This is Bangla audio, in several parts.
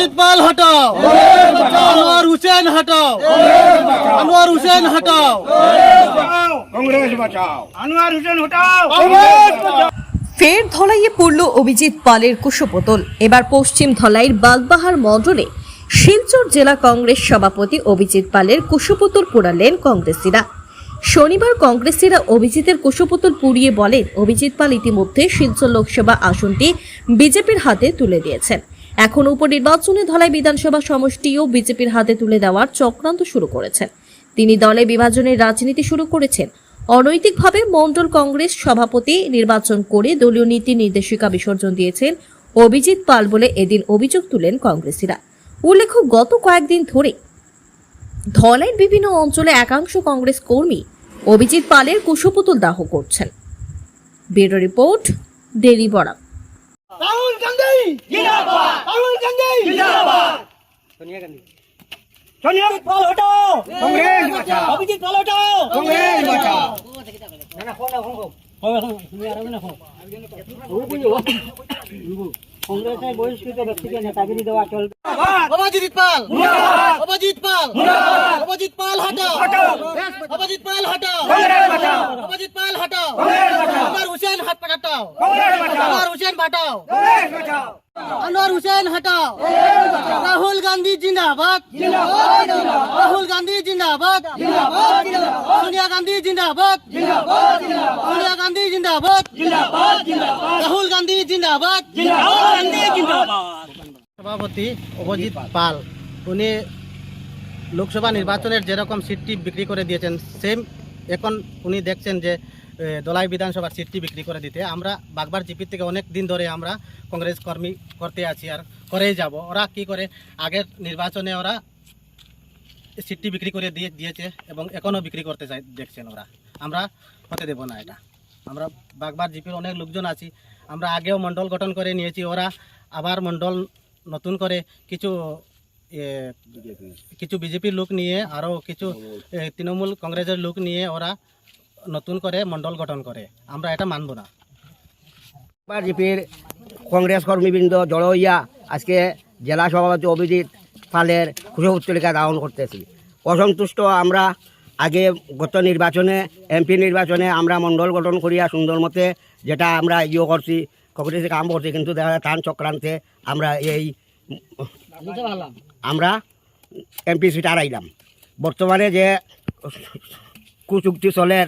অজিত পাল হটাও। আনোয়ার হুসেন হটাও। আনোয়ার হুসেন হটাও। কংগ্রেস বাঁচাও। আনোয়ার হুসেন হটাও। ফের ধলাইয়ে পড়ল অভিজিৎ পালের কুশপোতল এবার পশ্চিম ধলাইয়ের বাগবাহার মন্ডলে শিলচর জেলা কংগ্রেস সভাপতি অভিজিৎ পালের কুশপোতল পোড়ালেন কংগ্রেসীরা। শনিবার কংগ্রেসীরা অভিজিতের কুশপোতল পুড়িয়ে বলেন অভিজিৎ পাল ইতিমধ্যে শিলচর লোকসভা আসনটি বিজেপির হাতে তুলে দিয়েছেন। এখন উপনির্বাচনে ধলাই বিধানসভা সমষ্টিও বিজেপির হাতে তুলে দেওয়ার চক্রান্ত শুরু করেছেন তিনি দলে বিভাজনের রাজনীতি শুরু করেছেন। অনৈতিকভাবে মন্ডল কংগ্রেস সভাপতি নির্বাচন করে দলীয় নীতি নির্দেশিকা বিসর্জন দিয়েছেন অভিজিৎ পাল বলে এদিন অভিযোগ তুলেন কংগ্রেসীরা। উল্লেখ্য, গত কয়েকদিন ধরে ধলাইয়ের বিভিন্ন অঞ্চলে একাংশ কংগ্রেস কর্মী অভিজিৎ পালের কুশপুতুল দাহ করছেন। ব্যুরো রিপোর্ট ডেলি বড়া রাহুল গান্ধী! জিন্দাবাদ! রাহুল গান্ধী! জিন্দাবাদ! সোনিয়া গান্ধী। সোনিয়া পাল হটাও! কংগ্রেস! বাঁচাও অভিজিৎ পাল হটাও! কংগ্রেস! বাঁচাও না না ফোন না ফোন ফোন ফোন না ফোন। ও বুঝো কংগ্রেসের বহিষ্কৃত ব্যক্তিকে নেতাগিরি দেওয়া চলবে। অভিজিৎ পাল! অভিজিৎ পাল! অভিজিৎ পাল হটাও! অভিজিৎ পাল হটাও! অভিজিৎ পাল হটাও! আনোয়ার হুসেন হাত হটাও! আনোয়ার হুসেন হটাও! আনোয়ার হুসেন হটাও! রাহুল গান্ধী জিন্দাবাদ! রাহুল গান্ধী জিন্দাবাদ! সোনিয়া গান্ধী জিন্দাবাদ! সোনিয়া গান্ধী জিন্দাবাদ! রাহুল গান্ধী জিন্দাবাদ। সভাপতি অভিজিৎ পাল উনি লোকসভা নির্বাচনের যেরকম সিটটি বিক্রি করে দিয়েছেন সেম এখন উনি দেখছেন যে দলাই বিধানসভার সিটটি বিক্রি করে দিতে। আমরা বাগবার জিপির থেকে অনেক দিন ধরে আমরা কংগ্রেস কর্মী করতে আছি আর করেই যাব। ওরা কি করে আগের নির্বাচনে ওরা সিটটি বিক্রি করে দিয়ে দিয়েছে এবং এখনও বিক্রি করতে চাই দেখছেন ওরা। আমরা হতে দেব না এটা। আমরা বাগবার জিপির অনেক লোকজন আছি আমরা আগেও মণ্ডল গঠন করে নিয়েছি, ওরা আবার মণ্ডল নতুন করে কিছু কিছু বিজেপির লোক নিয়ে আরও কিছু তৃণমূল কংগ্রেসের লোক নিয়ে ওরা নতুন করে মণ্ডল গঠন করে। আমরা এটা মানব না। জিপির কংগ্রেস কর্মীবৃন্দ জড়ো আজকে জেলা সভাপতি অভিজিৎ পালের কুশপুত্তলিকা দাহন করতেছি। অসন্তুষ্ট আমরা আগে গত নির্বাচনে, এমপি নির্বাচনে আমরা মণ্ডল গঠন করিয়া সুন্দর মতে যেটা আমরা ইয়ে করছি কংগ্রেসে কাম করছি, কিন্তু দেখা যায় টান চক্রান্তে আমরা এই আমরা এমপি সিট হারাইলাম। বর্তমানে যে কুচুক্তি চলের,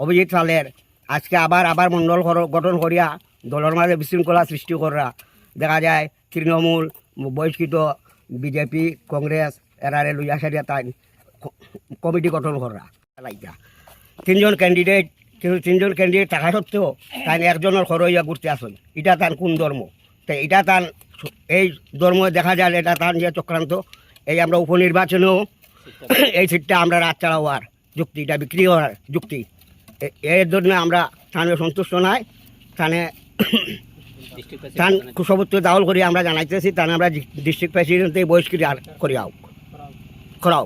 অভিজিৎ সালের আজকে আবার আবার মণ্ডল গঠন করিয়া দলের মাঝে বিশৃঙ্খলা সৃষ্টি করা। দেখা যায় তৃণমূল বহিষ্কৃত, বিজেপি, কংগ্রেস এরারে লইয়া সারিয়া তাই কমিটি গঠন করা। লাইটা তিনজন ক্যান্ডিডেট তিনজন ক্যান্ডিডেট থাকা সত্ত্বেও তাই একজনের খরইয়া ঘুরতে আসুন এটা তার কোন ধর্ম? তো এটা তার এই ধর্ম দেখা যায় এটা তার যে চক্রান্ত, এই আমরা উপনির্বাচনেও এই সিটটা আমরা রাত চালাওয়ার যুক্তি, এটা বিক্রি হওয়ার যুক্তি। এর জন্য আমরা স্থানীয় সন্তুষ্ট নাই। স্থানে স্থান কুশবত্ব দাহল করি আমরা জানাইতেছি তাহলে আমরা ডিস্ট্রিক্ট প্রেসিডেন্টে বহিষ্কৃত করিয়াও করাও